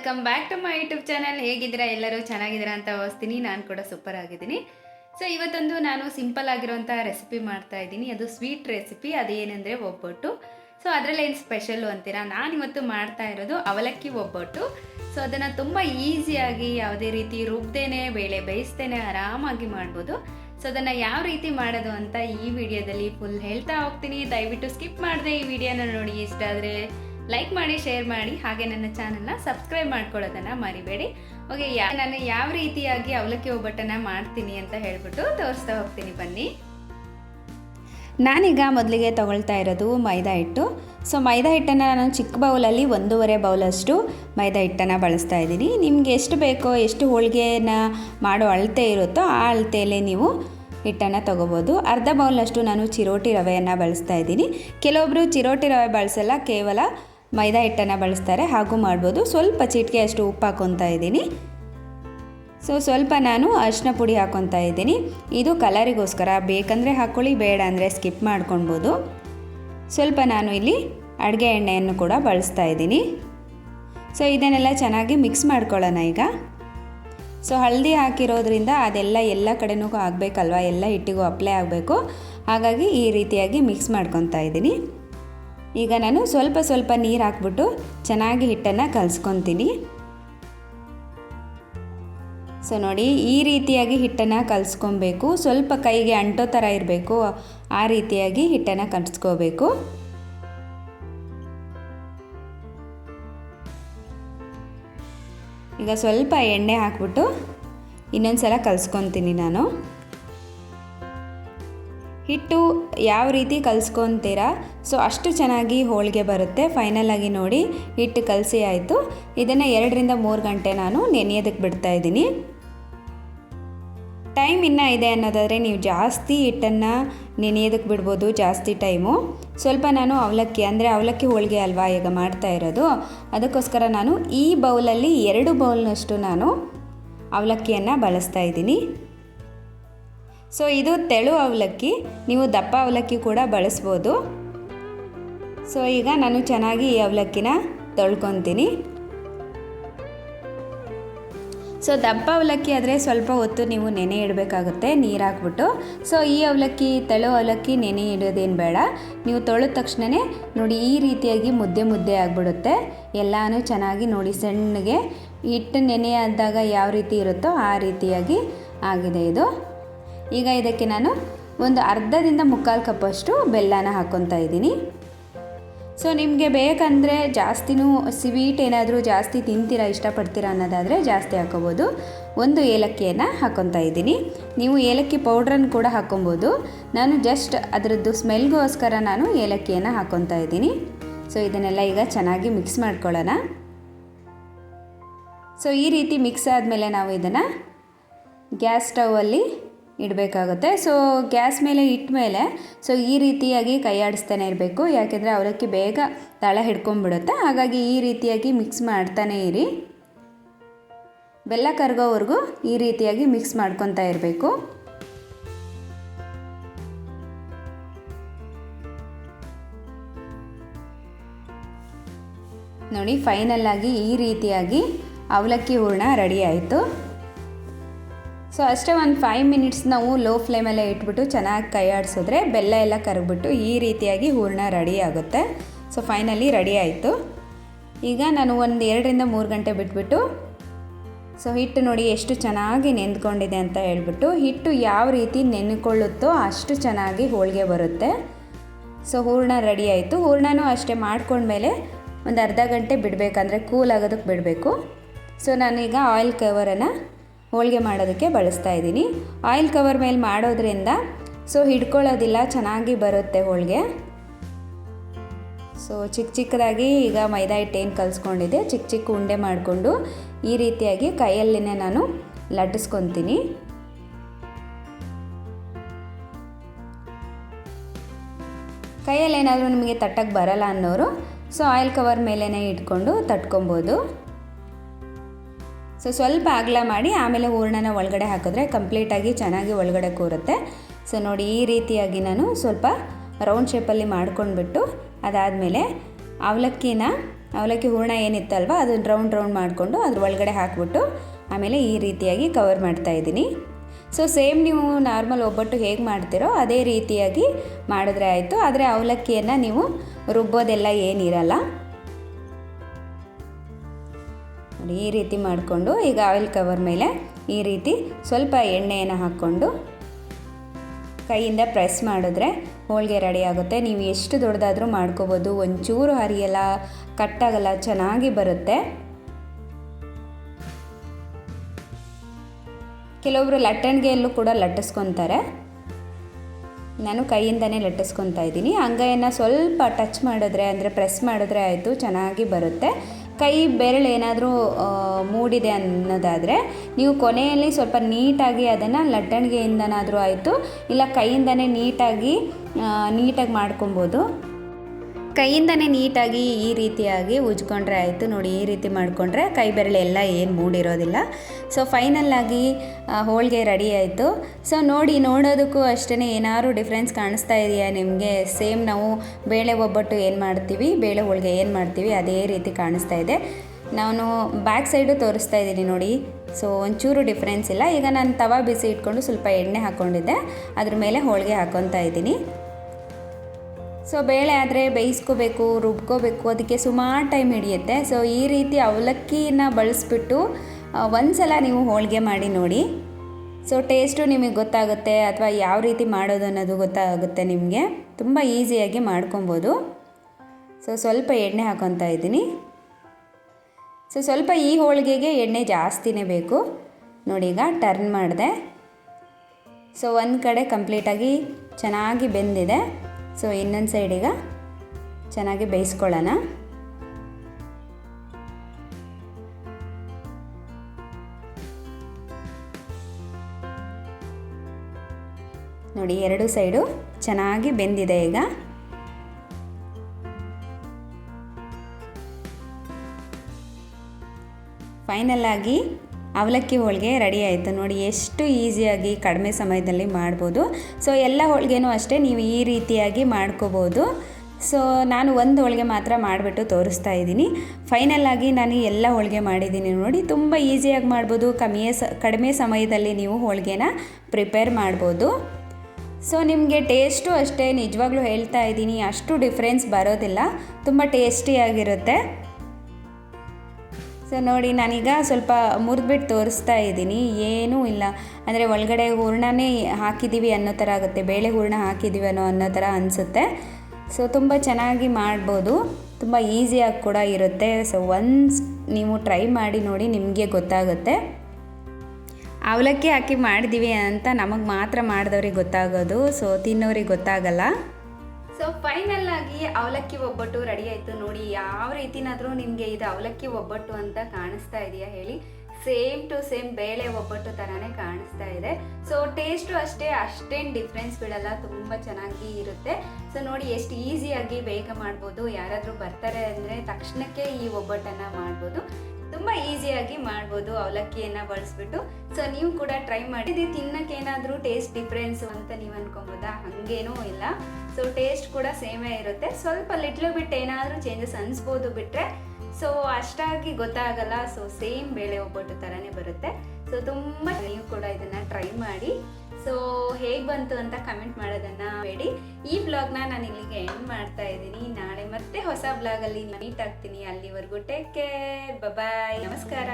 Welcome back to my YouTube channel ಹೇಗಿದ್ದೀರಾ? ಎಲ್ಲರೂ ಚೆನ್ನಾಗಿದ್ದೀರಾ ಅಂತ ಓದ್ತೀನಿ ನಾನು ಕೂಡ ಸೂಪರ್ ಆಗಿದ್ದೀನಿ. ಸೊ ಇವತ್ತೊಂದು ನಾನು ಸಿಂಪಲ್ ಆಗಿರುವಂಥ ರೆಸಿಪಿ ಮಾಡ್ತಾ ಇದ್ದೀನಿ. ಅದು ಸ್ವೀಟ್ ರೆಸಿಪಿ ಅದೇನೆಂದರೆ ಒಬ್ಬಟ್ಟು. ಸೊ ಅದರಲ್ಲಿ ಏನು ಸ್ಪೆಷಲ್ಲು ಅಂತೀರಾ? ನಾನು ಇವತ್ತು ಮಾಡ್ತಾ ಇರೋದು ಅವಲಕ್ಕಿ ಒಬ್ಬಟ್ಟು. ಸೊ ಅದನ್ನು ತುಂಬ ಈಸಿಯಾಗಿ ಯಾವುದೇ ರೀತಿ ರುಬ್ದೇನೆ, ಬೇಳೆ ಬೇಯಿಸ್ತೇನೆ ಆರಾಮಾಗಿ ಮಾಡ್ಬೋದು. ಸೊ ಅದನ್ನು ಯಾವ ರೀತಿ ಮಾಡೋದು ಅಂತ ಈ ವಿಡಿಯೋದಲ್ಲಿ ಫುಲ್ ಹೇಳ್ತಾ ಹೋಗ್ತೀನಿ. ದಯವಿಟ್ಟು ಸ್ಕಿಪ್ ಮಾಡಿದೆ ಈ ವಿಡಿಯೋನ ನೋಡಿ. ಇಷ್ಟ ಆದರೆ ಲೈಕ್ ಮಾಡಿ ಶೇರ್ ಮಾಡಿ, ಹಾಗೆ ನನ್ನ ಚಾನಲ್ನ ಸಬ್ಸ್ಕ್ರೈಬ್ ಮಾಡ್ಕೊಳ್ಳೋದನ್ನು ಮರಿಬೇಡಿ. ಓಕೆ ನಾನು ಯಾವ ರೀತಿಯಾಗಿ ಅವಲಕ್ಕಿ ಒಬ್ಬಟ್ಟನ್ನು ಮಾಡ್ತೀನಿ ಅಂತ ಹೇಳ್ಬಿಟ್ಟು ತೋರಿಸ್ತಾ ಹೋಗ್ತೀನಿ, ಬನ್ನಿ. ನಾನೀಗ ಮೊದಲಿಗೆ ತಗೊಳ್ತಾ ಇರೋದು ಮೈದಾ ಹಿಟ್ಟು. ಸೊ ಮೈದಾ ಹಿಟ್ಟನ್ನು ನಾನು ಚಿಕ್ಕ ಬೌಲಲ್ಲಿ ಒಂದೂವರೆ ಬೌಲಷ್ಟು ಮೈದಾ ಹಿಟ್ಟನ್ನು ಬಳಸ್ತಾ ಇದ್ದೀನಿ. ನಿಮ್ಗೆ ಎಷ್ಟು ಬೇಕೋ ಎಷ್ಟು ಹೋಳಿಗೆನ ಮಾಡೋ ಅಳತೆ ಇರುತ್ತೋ ಆ ಅಳತೆಯಲ್ಲೇ ನೀವು ಹಿಟ್ಟನ್ನು ತೊಗೋಬೋದು. ಅರ್ಧ ಬೌಲಷ್ಟು ನಾನು ಚಿರೋಟಿ ರವೆಯನ್ನು ಬಳಸ್ತಾ ಇದ್ದೀನಿ. ಕೆಲವೊಬ್ಬರು ಚಿರೋಟಿ ರವೆ ಬಳಸಲ್ಲ, ಕೇವಲ ಮೈದಾ ಹಿಟ್ಟನ್ನು ಬಳಸ್ತಾರೆ, ಹಾಗೂ ಮಾಡ್ಬೋದು. ಸ್ವಲ್ಪ ಚಿಟಿಕೆ ಅಷ್ಟು ಉಪ್ಪು ಹಾಕ್ಕೊತಾ ಇದ್ದೀನಿ. ಸೊ ಸ್ವಲ್ಪ ನಾನು ಅರಿಶಿನ ಪುಡಿ ಹಾಕ್ಕೊತಾ ಇದ್ದೀನಿ. ಇದು ಕಲರಿಗೋಸ್ಕರ, ಬೇಕಂದರೆ ಹಾಕ್ಕೊಳ್ಳಿ ಬೇಡ ಅಂದರೆ ಸ್ಕಿಪ್ ಮಾಡ್ಕೊಳ್ಬೋದು. ಸ್ವಲ್ಪ ನಾನು ಇಲ್ಲಿ ಅಡುಗೆ ಎಣ್ಣೆಯನ್ನು ಕೂಡ ಬಳಸ್ತಾ ಇದ್ದೀನಿ. ಸೊ ಇದನ್ನೆಲ್ಲ ಚೆನ್ನಾಗಿ ಮಿಕ್ಸ್ ಮಾಡ್ಕೊಳ್ಳೋಣ ಈಗ. ಸೊ ಹಳದಿ ಹಾಕಿರೋದ್ರಿಂದ ಅದೆಲ್ಲ ಎಲ್ಲ ಕಡೆನೂ ಆಗಬೇಕಲ್ವ? ಎಲ್ಲ ಹಿಟ್ಟಿಗೂ ಅಪ್ಲೈ ಆಗಬೇಕು. ಹಾಗಾಗಿ ಈ ರೀತಿಯಾಗಿ ಮಿಕ್ಸ್ ಮಾಡ್ಕೊತಾ ಇದ್ದೀನಿ. ಈಗ ನಾನು ಸ್ವಲ್ಪ ಸ್ವಲ್ಪ ನೀರು ಹಾಕ್ಬಿಟ್ಟು ಚೆನ್ನಾಗಿ ಹಿಟ್ಟನ್ನು ಕಲಿಸ್ಕೊತೀನಿ. ಸೊ ನೋಡಿ, ಈ ರೀತಿಯಾಗಿ ಹಿಟ್ಟನ್ನು ಕಲಿಸ್ಕೊಬೇಕು. ಸ್ವಲ್ಪ ಕೈಗೆ ಅಂಟೋ ಥರ ಇರಬೇಕು. ಆ ರೀತಿಯಾಗಿ ಹಿಟ್ಟನ್ನು ಕಲಿಸ್ಕೋಬೇಕು. ಈಗ ಸ್ವಲ್ಪ ಎಣ್ಣೆ ಹಾಕ್ಬಿಟ್ಟು ಇನ್ನೊಂದು ಸಲ ಕಲಿಸ್ಕೊತೀನಿ ನಾನು. ಹಿಟ್ಟು ಯಾವ ರೀತಿ ಕಲಿಸ್ಕೊತೀರಾ? ಸೊ ಅಷ್ಟು ಚೆನ್ನಾಗಿ ಹೋಳಿಗೆ ಬರುತ್ತೆ. ಫೈನಲಾಗಿ ನೋಡಿ, ಹಿಟ್ಟು ಕಲಸಿ ಆಯಿತು. ಇದನ್ನು ಎರಡರಿಂದ ಮೂರು ಗಂಟೆ ನಾನು ನೆನೆಯೋದಕ್ಕೆ ಬಿಡ್ತಾ ಇದ್ದೀನಿ. ಟೈಮ್ ಇನ್ನೂ ಇದೆ ಅನ್ನೋದಾದರೆ ನೀವು ಜಾಸ್ತಿ ಹಿಟ್ಟನ್ನು ನೆನೆಯೋದಕ್ಕೆ ಬಿಡ್ಬೋದು, ಜಾಸ್ತಿ ಟೈಮು ಸ್ವಲ್ಪ ನಾನು ಅವಲಕ್ಕಿ, ಅಂದರೆ ಅವಲಕ್ಕಿ ಹೋಳಿಗೆ ಅಲ್ವಾ ಈಗ ಮಾಡ್ತಾ ಇರೋದು, ಅದಕ್ಕೋಸ್ಕರ ನಾನು ಈ ಬೌಲಲ್ಲಿ ಎರಡು ಬೌಲ್ನಷ್ಟು ನಾನು ಅವಲಕ್ಕಿಯನ್ನು ಬಳಸ್ತಾ ಇದ್ದೀನಿ. ಸೊ ಇದು ತೆಳು ಅವಲಕ್ಕಿ, ನೀವು ದಪ್ಪ ಅವಲಕ್ಕಿ ಕೂಡ ಬಳಸ್ಬೋದು. ಸೊ ಈಗ ನಾನು ಚೆನ್ನಾಗಿ ಈ ಅವಲಕ್ಕಿನ ತೊಳ್ಕೊತೀನಿ. ಸೊ ದಪ್ಪ ಅವಲಕ್ಕಿ ಆದರೆ ಸ್ವಲ್ಪ ಹೊತ್ತು ನೀವು ನೆನೆ ಇಡಬೇಕಾಗುತ್ತೆ, ನೀರು ಹಾಕ್ಬಿಟ್ಟು. ಸೊ ಈ ಅವಲಕ್ಕಿ, ತೆಳು ಅವಲಕ್ಕಿ ನೆನೆ ಇಡೋದೇನು ಬೇಡ. ನೀವು ತೊಳೆದ ತಕ್ಷಣವೇ ನೋಡಿ ಈ ರೀತಿಯಾಗಿ ಮುದ್ದೆ ಮುದ್ದೆ ಆಗಿಬಿಡುತ್ತೆ. ಎಲ್ಲನೂ ಚೆನ್ನಾಗಿ ನೋಡಿ ಸಣ್ಣಗೆ ಹಿಟ್ಟು ನೆನೆ ಆದಾಗ ಯಾವ ರೀತಿ ಇರುತ್ತೋ ಆ ರೀತಿಯಾಗಿ ಆಗಿದೆ ಇದು. ಈಗ ಇದಕ್ಕೆ ನಾನು ಒಂದು ಅರ್ಧದಿಂದ ಮುಕ್ಕಾಲು ಕಪ್ಪಷ್ಟು ಬೆಲ್ಲನ ಹಾಕ್ಕೊತಾ ಇದ್ದೀನಿ. ಸೊ ನಿಮಗೆ ಬೇಕಂದರೆ ಜಾಸ್ತಿನೂ ಸ್ವೀಟ್ ಏನಾದರೂ ಜಾಸ್ತಿ ತಿಂತೀರಾ, ಇಷ್ಟಪಡ್ತೀರಾ ಅನ್ನೋದಾದರೆ ಜಾಸ್ತಿ ಹಾಕೋಬೋದು. ಒಂದು ಏಲಕ್ಕಿಯನ್ನು ಹಾಕ್ಕೊತಾ ಇದ್ದೀನಿ. ನೀವು ಏಲಕ್ಕಿ ಪೌಡ್ರನ್ನು ಕೂಡ ಹಾಕ್ಕೊಬೋದು ನಾನು ಜಸ್ಟ್ ಅದರದ್ದು ಸ್ಮೆಲ್ಗೋಸ್ಕರ ನಾನು ಏಲಕ್ಕಿಯನ್ನು ಹಾಕ್ಕೊತಾ ಇದ್ದೀನಿ. ಸೊ ಇದನ್ನೆಲ್ಲ ಈಗ ಚೆನ್ನಾಗಿ ಮಿಕ್ಸ್ ಮಾಡ್ಕೊಳ್ಳೋಣ. ಸೊ ಈ ರೀತಿ ಮಿಕ್ಸ್ ಆದಮೇಲೆ ನಾವು ಇದನ್ನು ಗ್ಯಾಸ್ ಸ್ಟವಲ್ಲಿ ಇಡಬೇಕಾಗುತ್ತೆ. ಸೊ ಗ್ಯಾಸ್ ಮೇಲೆ ಇಟ್ಟ ಮೇಲೆ ಸೊ ಈ ರೀತಿಯಾಗಿ ಕೈ ಆಡಿಸ್ತಾನೆ ಇರಬೇಕು. ಯಾಕೆಂದರೆ ಅವಲಕ್ಕಿ ಬೇಗ ತಳ ಹಿಡ್ಕೊಂಡ್ಬಿಡುತ್ತೆ. ಹಾಗಾಗಿ ಈ ರೀತಿಯಾಗಿ ಮಿಕ್ಸ್ ಮಾಡ್ತಾನೆ ಇರಿ. ಬೆಲ್ಲ ಕರಗೋವರೆಗೂ ಈ ರೀತಿಯಾಗಿ ಮಿಕ್ಸ್ ಮಾಡ್ಕೊತಾ ಇರಬೇಕು. ನೋಡಿ ಫೈನಲ್ ಆಗಿ ಈ ರೀತಿಯಾಗಿ ಅವಲಕ್ಕಿ ಹೂರ್ಣ ರೆಡಿ ಆಯಿತು. ಸೊ ಅಷ್ಟೇ ಒಂದು ಫೈವ್ ಮಿನಿಟ್ಸ್ ನಾವು ಲೋ ಫ್ಲೇಮಲ್ಲೇ ಇಟ್ಬಿಟ್ಟು ಚೆನ್ನಾಗಿ ಕೈ ಆಡಿಸಿದ್ರೆ ಬೆಲ್ಲ ಎಲ್ಲ ಕರಗ್ಬಿಟ್ಟು ಈ ರೀತಿಯಾಗಿ ಹೂರಣ ರೆಡಿ ಆಗುತ್ತೆ. ಸೊ ಫೈನಲಿ ರೆಡಿ ಆಯಿತು. ಈಗ ನಾನು ಒಂದು ಎರಡರಿಂದ ಮೂರು ಗಂಟೆ ಬಿಟ್ಬಿಟ್ಟು ಸೊ ಹಿಟ್ಟು ನೋಡಿ ಎಷ್ಟು ಚೆನ್ನಾಗಿ ನೆಂದ್ಕೊಂಡಿದೆ ಅಂತ ಹೇಳ್ಬಿಟ್ಟು ಹಿಟ್ಟು ಯಾವ ರೀತಿ ನೆನ್ಕೊಳ್ಳುತ್ತೋ ಅಷ್ಟು ಚೆನ್ನಾಗಿ ಹೋಳಿಗೆ ಬರುತ್ತೆ. ಸೊ ಹೂರಣ ರೆಡಿ ಆಯಿತು. ಹೂರಣನೂ ಅಷ್ಟೇ ಮಾಡ್ಕೊಂಡ್ಮೇಲೆ ಒಂದು ಅರ್ಧ ಗಂಟೆ ಬಿಡಬೇಕಂದ್ರೆ ಕೂಲ್ ಆಗೋದಕ್ಕೆ ಬಿಡಬೇಕು. ಸೊ ನಾನೀಗ ಆಯಿಲ್ ಕವರನ್ನು ಹೋಳಿಗೆ ಮಾಡೋದಕ್ಕೆ ಬಳಸ್ತಾ ಇದ್ದೀನಿ. ಆಯಿಲ್ ಕವರ್ ಮೇಲೆ ಮಾಡೋದ್ರಿಂದ ಸೊ ಹಿಡ್ಕೊಳ್ಳೋದಿಲ್ಲ, ಚೆನ್ನಾಗಿ ಬರುತ್ತೆ ಹೋಳಿಗೆ. ಸೊ ಚಿಕ್ಕ ಚಿಕ್ಕದಾಗಿ ಈಗ ಮೈದಾ ಹಿಟ್ಟೇನು ಕಲಿಸ್ಕೊಂಡಿದೆ ಚಿಕ್ಕ ಚಿಕ್ಕ ಉಂಡೆ ಮಾಡಿಕೊಂಡು ಈ ರೀತಿಯಾಗಿ ಕೈಯಲ್ಲಿನೇ ನಾನು ಲಟ್ಟಿಸ್ಕೊತೀನಿ. ಕೈಯಲ್ಲಿ ಏನಾದರೂ ನಿಮಗೆ ತಟ್ಟಕ್ಕೆ ಬರಲ್ಲ ಅನ್ನೋರು, ಸೊ ಆಯಿಲ್ ಕವರ್ ಮೇಲೇ ಇಟ್ಕೊಂಡು ತಟ್ಕೊಬೋದು. ಸೊ ಸ್ವಲ್ಪ ಅಗಲ ಮಾಡಿ ಆಮೇಲೆ ಹೂರ್ಣನ ಒಳಗಡೆ ಹಾಕಿದ್ರೆ ಕಂಪ್ಲೀಟಾಗಿ ಚೆನ್ನಾಗಿ ಒಳಗಡೆ ಕೂರುತ್ತೆ. ಸೊ ನೋಡಿ ಈ ರೀತಿಯಾಗಿ ನಾನು ಸ್ವಲ್ಪ ರೌಂಡ್ ಶೇಪಲ್ಲಿ ಮಾಡ್ಕೊಂಡ್ಬಿಟ್ಟು ಅದಾದಮೇಲೆ ಅವಲಕ್ಕಿನ, ಅವಲಕ್ಕಿ ಹೂರಣ ಏನಿತ್ತಲ್ವ ಅದನ್ನು ರೌಂಡ್ ರೌಂಡ್ ಮಾಡಿಕೊಂಡು ಅದ್ರ ಒಳಗಡೆ ಹಾಕ್ಬಿಟ್ಟು ಆಮೇಲೆ ಈ ರೀತಿಯಾಗಿ ಕವರ್ ಮಾಡ್ತಾ ಇದ್ದೀನಿ. ಸೊ ಸೇಮ್ ನೀವು ನಾರ್ಮಲ್ ಒಬ್ಬಟ್ಟು ಹೇಗೆ ಮಾಡ್ತೀರೋ ಅದೇ ರೀತಿಯಾಗಿ ಮಾಡಿದ್ರೆ ಆಯಿತು. ಆದರೆ ಅವಲಕ್ಕಿಯನ್ನು ನೀವು ರುಬ್ಬೋದೆಲ್ಲ ಏನಿರಲ್ಲ. ನೋಡಿ ಈ ರೀತಿ ಮಾಡಿಕೊಂಡು ಈಗ ಆಯಿಲ್ ಕವರ್ ಮೇಲೆ ಈ ರೀತಿ ಸ್ವಲ್ಪ ಎಣ್ಣೆಯನ್ನು ಹಾಕ್ಕೊಂಡು ಕೈಯಿಂದ ಪ್ರೆಸ್ ಮಾಡಿದ್ರೆ ಹೋಳಿಗೆ ರೆಡಿ ಆಗುತ್ತೆ. ನೀವು ಎಷ್ಟು ದೊಡ್ಡದಾದರೂ ಮಾಡ್ಕೋಬೋದು. ಒಂಚೂರು ಹರಿಯಲ್ಲ, ಕಟ್ಟಾಗಲ್ಲ, ಚೆನ್ನಾಗಿ ಬರುತ್ತೆ. ಕೆಲವೊಬ್ಬರು ಲಟ್ಟಣಿಗೆಯಲ್ಲೂ ಕೂಡ ಲಟ್ಟಿಸ್ಕೊತಾರೆ. ನಾನು ಕೈಯಿಂದನೇ ಲಟ್ಟಿಸ್ಕೊತಾ ಇದ್ದೀನಿ. ಅಂಗೈಯನ್ನು ಸ್ವಲ್ಪ ಟಚ್ ಮಾಡಿದ್ರೆ, ಅಂದರೆ ಪ್ರೆಸ್ ಮಾಡಿದ್ರೆ ಆಯಿತು, ಚೆನ್ನಾಗಿ ಬರುತ್ತೆ. ಕೈ ಬೆರಳು ಏನಾದರೂ ಮೂಡಿದೆ ಅನ್ನೋದಾದರೆ, ನೀವು ಕೊನೆಯಲ್ಲಿ ಸ್ವಲ್ಪ ನೀಟಾಗಿ ಅದನ್ನು ಲಟ್ಟಣಿಗೆಯಿಂದನಾದರೂ ಆಯಿತು, ಇಲ್ಲ ಕೈಯಿಂದನೇ ನೀಟಾಗಿ ನೀಟಾಗಿ ಮಾಡ್ಕೊಬೋದು. ಕೈಯಿಂದನೇ ನೀಟಾಗಿ ಈ ರೀತಿಯಾಗಿ ಉಜ್ಕೊಂಡ್ರೆ ಆಯಿತು. ನೋಡಿ, ಈ ರೀತಿ ಮಾಡಿಕೊಂಡ್ರೆ ಕೈ ಬೆರಳೆಲ್ಲ ಏನು ಮೂಡಿರೋದಿಲ್ಲ. ಸೊ ಫೈನಲ್ಲಾಗಿ ಹೋಳಿಗೆ ರೆಡಿ ಆಯಿತು. ಸೊ ನೋಡಿ, ನೋಡೋದಕ್ಕೂ ಅಷ್ಟೇ ಏನಾದ್ರು ಡಿಫ್ರೆನ್ಸ್ ಕಾಣಿಸ್ತಾ ಇದೆಯಾ ನಿಮಗೆ? ಸೇಮ್ ನಾವು ಬೇಳೆ ಒಬ್ಬಟ್ಟು ಏನು ಮಾಡ್ತೀವಿ, ಬೇಳೆ ಹೋಳಿಗೆ ಏನು ಮಾಡ್ತೀವಿ, ಅದೇ ರೀತಿ ಕಾಣಿಸ್ತಾ ಇದೆ. ನಾನು ಬ್ಯಾಕ್ ಸೈಡು ತೋರಿಸ್ತಾ ಇದ್ದೀನಿ ನೋಡಿ. ಸೊ ಒಂಚೂರು ಡಿಫ್ರೆನ್ಸ್ ಇಲ್ಲ. ಈಗ ನಾನು ತವಾ ಬಿಸಿ ಇಟ್ಕೊಂಡು ಸ್ವಲ್ಪ ಎಣ್ಣೆ ಹಾಕ್ಕೊಂಡಿದ್ದೆ ಅದ್ರ ಮೇಲೆ ಹೋಳಿಗೆ ಹಾಕ್ಕೊತಾ ಇದ್ದೀನಿ. ಸೊ ಬೇಳೆ ಆದರೆ ಬೇಯಿಸ್ಕೋಬೇಕು, ರುಬ್ಕೋಬೇಕು. ಅದಕ್ಕೆ ಸುಮಾರು ಟೈಮ್ ಹಿಡಿಯುತ್ತೆ. ಸೊ ಈ ರೀತಿ ಅವಲಕ್ಕಿನ ಬಳಸ್ಬಿಟ್ಟು ಒಂದು ಸಲ ನೀವು ಹೋಳಿಗೆ ಮಾಡಿ ನೋಡಿ. ಸೊ ಟೇಸ್ಟು ನಿಮಗೆ ಗೊತ್ತಾಗುತ್ತೆ ಅಥವಾ ಯಾವ ರೀತಿ ಮಾಡೋದು ಅನ್ನೋದು ಗೊತ್ತಾಗುತ್ತೆ ನಿಮಗೆ. ತುಂಬ ಈಸಿಯಾಗಿ ಮಾಡ್ಕೊಬೋದು. ಸೊ ಸ್ವಲ್ಪ ಎಣ್ಣೆ ಹಾಕೊತಾ ಇದ್ದೀನಿ. ಸೊ ಸ್ವಲ್ಪ ಈ ಹೋಳಿಗೆಗೆ ಎಣ್ಣೆ ಜಾಸ್ತಿನೇ ಬೇಕು. ನೋಡಿ, ಈಗ ಟರ್ನ್ ಮಾಡಿದೆ. ಸೊ ಒಂದು ಕಡೆ ಕಂಪ್ಲೀಟಾಗಿ ಚೆನ್ನಾಗಿ ಬೆಂದಿದೆ. ಸೊ ಇನ್ನೊಂದು ಸೈಡಿಗ ಚೆನ್ನಾಗಿ ಬೇಯಿಸ್ಕೊಳ್ಳೋಣ. ನೋಡಿ ಎರಡು ಸೈಡು ಚೆನ್ನಾಗಿ ಬೆಂದಿದೆ ಈಗ. ಫೈನಲ್ ಆಗಿ ಅವಲಕ್ಕಿ ಹೋಳಿಗೆ ರೆಡಿ ಆಯಿತು. ನೋಡಿ, ಎಷ್ಟು ಈಸಿಯಾಗಿ ಕಡಿಮೆ ಸಮಯದಲ್ಲಿ ಮಾಡ್ಬೋದು. ಸೊ ಎಲ್ಲ ಹೋಳಿಗೆನೂ ಅಷ್ಟೇ, ನೀವು ಈ ರೀತಿಯಾಗಿ ಮಾಡ್ಕೋಬೋದು. ಸೊ ನಾನು ಒಂದು ಹೋಳಿಗೆ ಮಾತ್ರ ಮಾಡಿಬಿಟ್ಟು ತೋರಿಸ್ತಾ ಇದ್ದೀನಿ. ಫೈನಲ್ಲಾಗಿ ನಾನು ಎಲ್ಲ ಹೋಳಿಗೆ ಮಾಡಿದ್ದೀನಿ ನೋಡಿ. ತುಂಬ ಈಸಿಯಾಗಿ ಮಾಡ್ಬೋದು. ಕಮ್ಮಿಯೇ ಸ, ಕಡಿಮೆ ಸಮಯದಲ್ಲಿ ನೀವು ಹೋಳಿಗೆನ ಪ್ರಿಪೇರ್ ಮಾಡ್ಬೋದು. ಸೊ ನಿಮಗೆ ಟೇಸ್ಟು ಅಷ್ಟೇ. ನಿಜವಾಗ್ಲೂ ಹೇಳ್ತಾ ಇದ್ದೀನಿ, ಅಷ್ಟು ಡಿಫ್ರೆನ್ಸ್ ಬರೋದಿಲ್ಲ. ತುಂಬ ಟೇಸ್ಟಿಯಾಗಿರುತ್ತೆ. ಸೊ ನೋಡಿ, ನಾನೀಗ ಸ್ವಲ್ಪ ಮುರಿದ್ಬಿಟ್ಟು ತೋರಿಸ್ತಾ ಇದ್ದೀನಿ. ಏನೂ ಇಲ್ಲ. ಅಂದರೆ ಒಳಗಡೆ ಹೂರ್ಣನೇ ಹಾಕಿದ್ದೀವಿ ಅನ್ನೋ ಥರ ಆಗುತ್ತೆ. ಬೇಳೆ ಹೂರ್ಣ ಹಾಕಿದ್ದೀವಿ ಅನ್ನೋ ಅನ್ನೋ ಥರ ಅನಿಸುತ್ತೆ. ಸೊ ತುಂಬ ಚೆನ್ನಾಗಿ ಮಾಡ್ಬೋದು. ತುಂಬ ಈಸಿಯಾಗಿ ಕೂಡ ಇರುತ್ತೆ. ಸೊ ಒನ್ಸ್ ನೀವು ಟ್ರೈ ಮಾಡಿ ನೋಡಿ, ನಿಮಗೆ ಗೊತ್ತಾಗುತ್ತೆ. ಅವಲಕ್ಕಿ ಹಾಕಿ ಮಾಡಿದ್ದೀವಿ ಅಂತ ನಮಗೆ ಮಾತ್ರ ಮಾಡಿದವ್ರಿಗೆ ಗೊತ್ತಾಗೋದು. ಸೊ ತಿನ್ನೋರಿಗೆ ಗೊತ್ತಾಗಲ್ಲ. ಸೊ ಫೈನಲ್ ಆಗಿ ಅವಲಕ್ಕಿ ಒಬ್ಬಟ್ಟು ರೆಡಿ ಆಯಿತು ನೋಡಿ. ಯಾವ ರೀತಿನಾದರೂ ನಿಮಗೆ ಇದು ಅವಲಕ್ಕಿ ಒಬ್ಬಟ್ಟು ಅಂತ ಕಾಣಿಸ್ತಾ ಇದೆಯಾ ಹೇಳಿ. ಸೇಮ್ ಟು ಸೇಮ್ ಬೇಳೆ ಒಬ್ಬಟ್ಟು ಥರನೇ ಕಾಣಿಸ್ತಾ ಇದೆ. ಸೊ ಟೇಸ್ಟು ಅಷ್ಟೇ, ಅಷ್ಟೇನು ಡಿಫ್ರೆನ್ಸ್ ಬಿಡಲ್ಲ. ತುಂಬ ಚೆನ್ನಾಗಿ ಇರುತ್ತೆ. ಸೊ ನೋಡಿ, ಎಷ್ಟು ಈಸಿಯಾಗಿ ಬೇಗ ಮಾಡ್ಬೋದು. ಯಾರಾದರೂ ಬರ್ತಾರೆ ಅಂದರೆ ತಕ್ಷಣಕ್ಕೆ ಈ ಒಬ್ಬಟ್ಟನ್ನು ಮಾಡ್ಬೋದು. ತುಂಬ ಈಸಿಯಾಗಿ ಮಾಡ್ಬೋದು ಅವಲಕ್ಕಿಯನ್ನು ಬಳಸ್ಬಿಟ್ಟು. ಸೊ ನೀವು ಕೂಡ ಟ್ರೈ ಮಾಡಿ. ಇದು ತಿನ್ನಕ್ಕೆ ಏನಾದರೂ ಟೇಸ್ಟ್ ಡಿಫ್ರೆನ್ಸು ಅಂತ ನೀವು ಅನ್ಕೊಬೋದಾ? ಹಾಗೇನೂ ಇಲ್ಲ. ಸೊ ಟೇಸ್ಟ್ ಕೂಡ ಸೇಮೇ ಇರುತ್ತೆ. ಸ್ವಲ್ಪ ಲಿಟ್ಲು ಬಿಟ್ಟು ಏನಾದರೂ ಚೇಂಜಸ್ ಅನಿಸ್ಬೋದು ಬಿಟ್ಟರೆ ಸೊ ಅಷ್ಟಾಗಿ ಗೊತ್ತಾಗಲ್ಲ. ಸೊ ಸೇಮ್ ಬೇಳೆ ಒಬ್ಬಟ್ಟು ಥರನೇ ಬರುತ್ತೆ. ಸೊ ತುಂಬ ನೀವು ಕೂಡ ಇದನ್ನು ಟ್ರೈ ಮಾಡಿ. ಸೊ ಹೇಗೆ ಬಂತು ಅಂತ ಕಮೆಂಟ್ ಮಾಡೋದನ್ನ ಬೇಡಿ. ಈ ಬ್ಲಾಗ್ನ ನಾನು ಇಲ್ಲಿಗೆ ಎಂಡ್ ಮಾಡ್ತಾ ಇದ್ದೀನಿ. ನಾಳೆ ಮತ್ತೆ ಹೊಸ ಬ್ಲಾಗಲ್ಲಿ ಮೀಟ್ ಆಗ್ತೀನಿ. ಅಲ್ಲಿವರೆಗೂ ಟೇಕ್ ಕೇರ್ ಬಾಯ್ ನಮಸ್ಕಾರ.